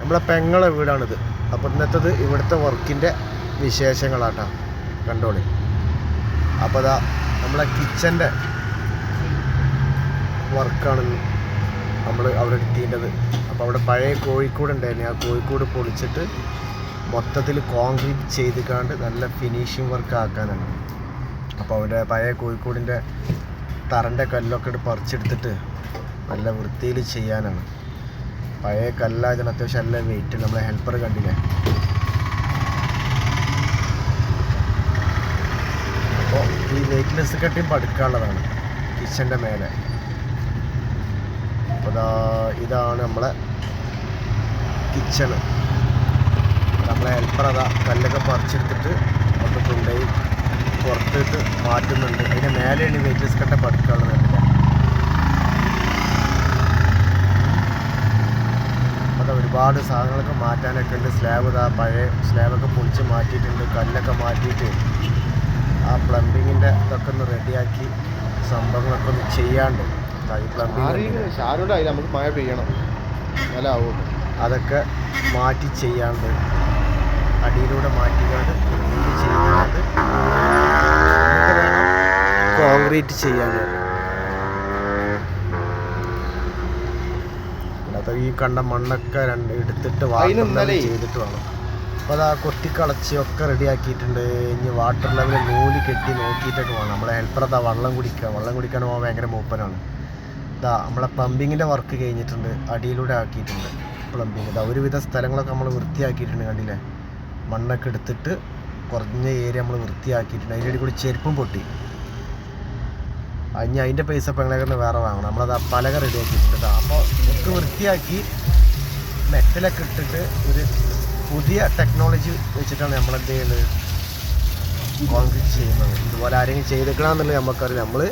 നമ്മളെ പെങ്ങളെ വീടാണിത്. അപ്പോൾ ഇന്നത്തത് ഇവിടുത്തെ വർക്കിന്റെ വിശേഷങ്ങളാട്ടാ. കണ്ടോളി. അപ്പോൾ അതാ നമ്മളെ കിച്ചന്റെ വർക്കാണ് നമ്മൾ അവിടെ എത്തിയേണ്ടത് അപ്പോൾ അവിടെ പഴയ കോഴിക്കോട് ഉണ്ടായിരുന്നു. ആ കോഴിക്കോട് പൊളിച്ചിട്ട് മൊത്തത്തിൽ കോൺക്രീറ്റ് ചെയ്ത് കാണ്ട് നല്ല ഫിനിഷിങ് വർക്ക് ആക്കാനാണ്. അപ്പോൾ അവിടെ പഴയ കോഴിക്കോടിന്റെ തറന്റെ കല്ലൊക്കെ ഇട്ട് പറിച്ചെടുത്തിട്ട് നല്ല വൃത്തിയിൽ ചെയ്യാനാണ്. പഴയ കല്ലായതിന് അത്യാവശ്യം നല്ല വെയിറ്റ് നമ്മളെ ഹെൽപ്പർ കണ്ടില്ലേ? അപ്പോൾ ഈ വെയിറ്റ്ലെസ് കട്ടിയും പടുക്കാനുള്ളതാണ്. കിച്ചന്റെ മേലെ. അപ്പോൾ ഇതാ ഇതാണ് നമ്മളെ കിച്ചണ് നമ്മളെ ഹെൽപ്പർ അതാ കല്ലൊക്കെ പറിച്ചെടുത്തിട്ട് പുറത്തിട്ട് മാറ്റുന്നുണ്ട്. അതിന്റെ മേലെയാണ് ഈ വെയിറ്റ്ലെസ് കട്ട പടുക്കാനുള്ളത് അതിന്റെ അവിടെ ഒരുപാട് സാധനങ്ങളൊക്കെ മാറ്റാനൊക്കെ ഉണ്ട്. സ്ലാബ് ഇതാ പഴയ സ്ലാബൊക്കെ പൊളിച്ച് മാറ്റിയിട്ടുണ്ട്. കല്ലൊക്കെ മാറ്റിയിട്ട് ആ പ്ലംബിങ്ങിന്റെ ഇതൊക്കെ ഒന്ന് റെഡിയാക്കി സംഭവങ്ങളൊക്കെ ഒന്ന് ചെയ്യാണ്ട് ദാ ഈ പ്ലംബിങ് ഷാരോട് അതിൽ നമുക്ക് മഴ പെയ്യണം. അതൊക്കെ മാറ്റി ചെയ്യാണ്ട് അടിയിലൂടെ മാറ്റിക്കാണ്ട് ഇത് കോൺക്രീറ്റ് ചെയ്യാൻ. അല്ലാതെ ഈ കണ്ട മണ്ണൊക്കെ രണ്ട് എടുത്തിട്ട് വാട്ടർ ലെവൽ ചെയ്തിട്ട് വേണം. അപ്പോൾ അതാ കൊത്തിക്കളച്ച് ഒക്കെ റെഡിയാക്കിയിട്ടുണ്ട് ഇനി വാട്ടർ ലെവൽ നൂൽ കെട്ടി നോക്കിയിട്ടൊക്കെ വേണം. നമ്മളെ ഹെൽപ്പർ അതാ വെള്ളം കുടിക്കുക വെള്ളം കുടിക്കാൻ പോകാൻ ഭയങ്കര മൂപ്പനാണ്. ഇതാ നമ്മളെ പ്ലംബിങ്ങിന്റെ വർക്ക് കഴിഞ്ഞിട്ടുണ്ട്. അടിയിലൂടെ ആക്കിയിട്ടുണ്ട് പ്ലംബിങ് ഇതാ ഒരുവിധ സ്ഥലങ്ങളൊക്കെ നമ്മൾ വൃത്തിയാക്കിയിട്ടുണ്ട് കണ്ടില്ലേ? മണ്ണൊക്കെ എടുത്തിട്ട് കുറഞ്ഞ ഏരിയ നമ്മൾ വൃത്തിയാക്കിയിട്ടുണ്ട്. അതിന്റെ കൂടി ചെരുപ്പും പൊട്ടി. ഇനി അതിന്റെ പൈസ പെങ്ങളെ വേറെ വാങ്ങണം. നമ്മളത് ആ പലക റെഡിയാക്കിയിട്ടുണ്ട് അപ്പോൾ ഒക്കെ വൃത്തിയാക്കി മെറ്റലൊക്കെ ഇട്ടിട്ട് ഒരു പുതിയ ടെക്നോളജി വെച്ചിട്ടാണ് നമ്മൾ എന്ത് ചെയ്യുന്നത്? കോൺക്രീറ്റ് ചെയ്യുന്നത്. ഇതുപോലെ ആരെങ്കിലും ചെയ്തേക്കണമെന്നുള്ളത് നമുക്കറിയില്ല നമ്മൾ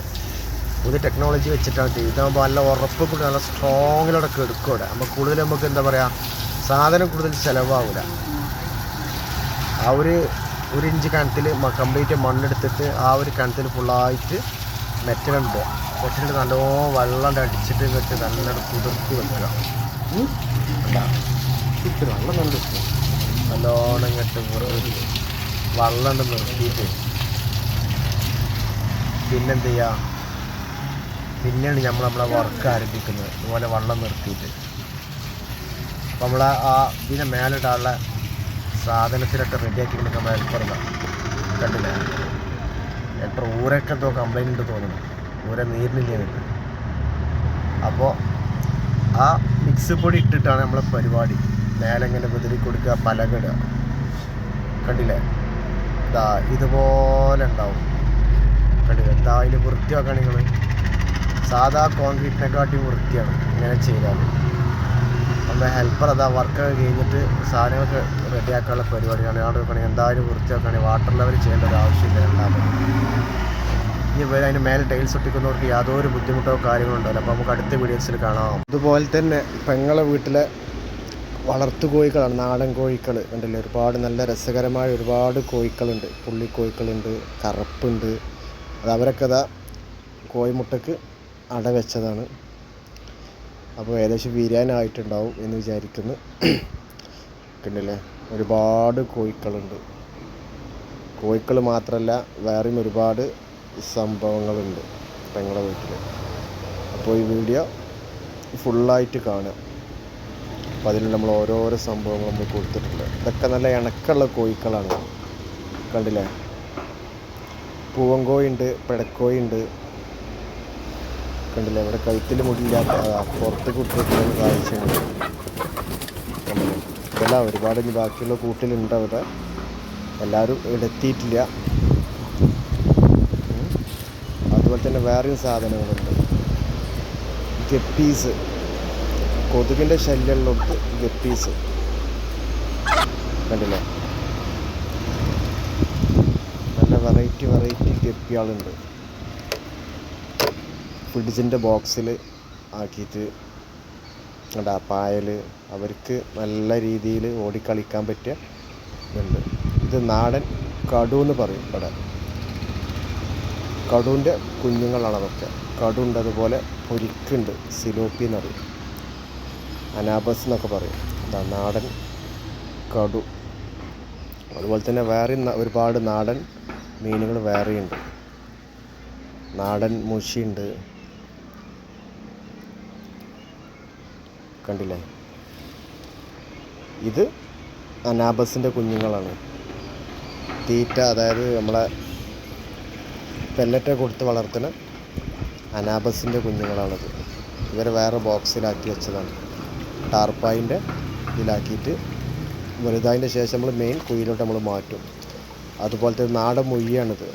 പുതിയ ടെക്നോളജി വെച്ചിട്ടാണ് ചെയ്യുന്നത്. ഇതാകുമ്പോൾ നല്ല ഉറപ്പ് കൂടി നല്ല സ്ട്രോങ്ങിലൂടെ എടുക്കും ഇവിടെ നമുക്ക് കൂടുതൽ നമുക്ക് എന്താ പറയുക സാധനം കൂടുതൽ ചിലവാകില്ല ആ ഒരു ഒരു ഇഞ്ച് കിണത്തിൽ കംപ്ലീറ്റ് മണ്ണെടുത്തിട്ട് ആ ഒരു കിണത്തിൽ ഫുള്ളായിട്ട് മെറ്റലുണ്ട്. മെറ്റലുണ്ട് നല്ലോണം വെള്ളം അടിച്ചിട്ട് വെച്ച് നല്ല കുതിർത്തി വെക്കുക. ഇത്തിരി വെള്ളം നല്ല നല്ലോണം ഇങ്ങോട്ട് വെറുതെ വെള്ളം നിർത്തിയിട്ട് പിന്നെന്ത് ചെയ്യുക പിന്നെയാണ് നമ്മൾ നമ്മളെ വർക്ക് ആരംഭിക്കുന്നത്. ഇതുപോലെ വെള്ളം നിർത്തിയിട്ട്. അപ്പം നമ്മളെ ആ ഇതിന്റെ മേലിടാനുള്ള സാധനത്തിലൊക്കെ റെഡിയാക്കി കൊടുക്കാൻ ഹെൽപ്പർ കണ്ടില്ലേ? ഹെൽപ്പർ ഊരൊക്കെ എന്തോ കംപ്ലൈന്റ് ഉണ്ട് തോന്നുന്നു. ഊര നീരിനില്ല എനിക്ക് അപ്പോൾ ആ മിക്സ് പൊടി ഇട്ടിട്ടാണ് നമ്മളെ പരിപാടി. മേലെ ഇങ്ങനെ വിതറി കൊടുക്കുക പലകിടുക കണ്ടില്ലേ? ഇതാ ഇതുപോലെ ഉണ്ടാവും. കണ്ടില്ലേ? ഇതാ അതിൽ വൃത്തിയാക്കുകയാണെങ്കിൽ സാധാ കോൺക്രീറ്റിനെക്കാട്ടി വൃത്തിയാണ് ഇങ്ങനെ ചെയ്താൽ നമ്മുടെ ഹെൽപ്പർ അതാ വർക്കൊക്കെ കഴിഞ്ഞിട്ട് സാധനങ്ങളൊക്കെ റെഡിയാക്കാനുള്ള പരിപാടിയാണ്. അവിടെ വെക്കണമെങ്കിൽ എന്തായാലും വൃത്തിയാക്കുകയാണെങ്കിൽ വാട്ടർ ലെവൽ ചെയ്യേണ്ട ഒരു ആവശ്യമില്ല രണ്ടാമത് ഇനി വേറെ അതിന് മേലെ ടൈൽസ് ഒട്ടിക്കുന്നവർക്ക് യാതൊരു ബുദ്ധിമുട്ടോ കാര്യങ്ങളോ ഉണ്ടാവില്ല. അപ്പോൾ നമുക്ക് അടുത്ത വീഡിയോസിൽ കാണാം. അതുപോലെ തന്നെ പെങ്ങളെ വീട്ടിലെ വളർത്തു കോഴികളാണ് നാടൻ കോഴികൾ ഉണ്ടല്ലോ ഒരുപാട് നല്ല രസകരമായ ഒരുപാട് കോഴികളുണ്ട് പുള്ളി കോഴികളുണ്ട് കറുപ്പുണ്ട്. അത് അവരൊക്കെ അതാ കോഴിമുട്ടക്ക് അട വെച്ചതാണ്. അപ്പോൾ ഏകദേശം വീരാനായിട്ടുണ്ടാവും എന്ന് വിചാരിക്കുന്നു. കണ്ടില്ലേ ഒരുപാട് കോഴിക്കളുണ്ട്. കോഴിക്കൾ മാത്രമല്ല വേറെയും ഒരുപാട് സംഭവങ്ങളുണ്ട് ഞങ്ങളുടെ വീട്ടിൽ അപ്പോൾ ഈ വീഡിയോ ഫുള്ളായിട്ട് കാണുക. അപ്പോൾ അതിൽ നമ്മൾ ഓരോരോ സംഭവങ്ങൾ നമ്മൾ കൊടുത്തിട്ടുണ്ട്. ഇതൊക്കെ നല്ല ഇണക്കുള്ള കോഴിക്കളാണ്. കണ്ടില്ലേ? പൂവങ്കോയുണ്ട് ഉണ്ട് കണ്ടില്ലേ? ഇവിടെ കഴുത്തിൽ മുടിയില്ലാത്ത പുറത്ത് കുട്ടികൾക്കുള്ള കാഴ്ചയാണ്. അല്ല ഒരുപാട് ഇനി ബാക്കിയുള്ള കൂട്ടിലുണ്ട് അവിടെ. എല്ലാവരും ഉം. അതുപോലെ തന്നെ വേറെയും സാധനങ്ങളുണ്ട്. ഗപ്പീസ്. കൊതുകിന്റെ ശല്യമുള്ളടത്ത് ഗപ്പീസ്. കണ്ടില്ലേ? നല്ല വെറൈറ്റി വെറൈറ്റി ഗപ്പികളുണ്ട്. ഫ്രിഡ്ജിന്റെ ബോക്സിൽ ആക്കിയിട്ട് എന്താ പായൽ അവർക്ക് നല്ല രീതിയിൽ ഓടിക്കളിക്കാൻ പറ്റിയ ഇതുണ്ട്. ഇത് നാടൻ കടു എന്ന് പറയും ഇവിടെ. കടുവിന്റെ കുഞ്ഞുങ്ങളാണ് അതൊക്കെ. കടുണ്ട് അതുപോലെ പൊരിക്കുണ്ട് സിലോപ്പി എന്ന് പറയും. അനാബസ് എന്നൊക്കെ പറയും. അതാ നാടൻ കടു. അതുപോലെ തന്നെ വേറെ ഒരുപാട് നാടൻ മീനുകൾ വേറെയുണ്ട്. നാടൻ മുഷിയുണ്ട്. കണ്ടില്ലേ? ഇത് അനാബസിന്റെ കുഞ്ഞുങ്ങളാണ്. തീറ്റ അതായത് നമ്മളെ പെല്ലറ്റ് കൊടുത്ത് വളർത്തുന്ന അനാബസിന്റെ കുഞ്ഞുങ്ങളാണിത്. ഇവരെ വേറെ ബോക്സിലാക്കി വെച്ചതാണ്. ടാർപ്പായിന്റെ ഇതിലാക്കിയിട്ട് വലുതായതിന്റെ ശേഷം നമ്മൾ മെയിൻ കുയിലോട്ട് നമ്മൾ മാറ്റും. അതുപോലത്തെ നാടൻ മൊയ്യാണിത്.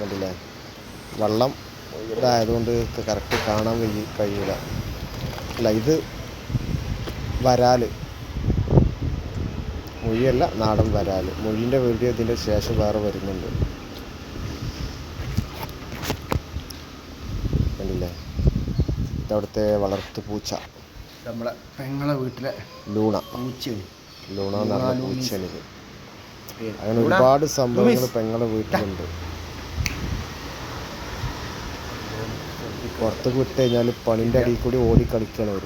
കണ്ടില്ലേ? വെള്ളം ഇതായതുകൊണ്ട് കറക്റ്റ് കാണാൻ കഴി കഴിയില്ല അല്ല ഇത് വരാൽ മൊഴിയല്ല നാടൻ വരാൽ മൊഴിന്റെ വീഡിയോ ഇതിന്റെ ശേഷം വേറെ വരുന്നുണ്ട്. കണ്ടില്ലേ? ഇതവിടുത്തെ വളർത്തു പൂച്ച. നമ്മളെ പെങ്ങളെ വീട്ടിലെ ലൂണ. പൂച്ചയാണ്. ലൂണ എന്ന് പറഞ്ഞ. പൂച്ചയാണിത്. അങ്ങനെ ഒരുപാട് സംഭവങ്ങൾ പെങ്ങളെ വീട്ടിലുണ്ട്. പുറത്ത് വിട്ട് കഴിഞ്ഞാൽ പണിന്റെ അടിയിൽ കൂടി ഓടി കളിക്കണം അവർ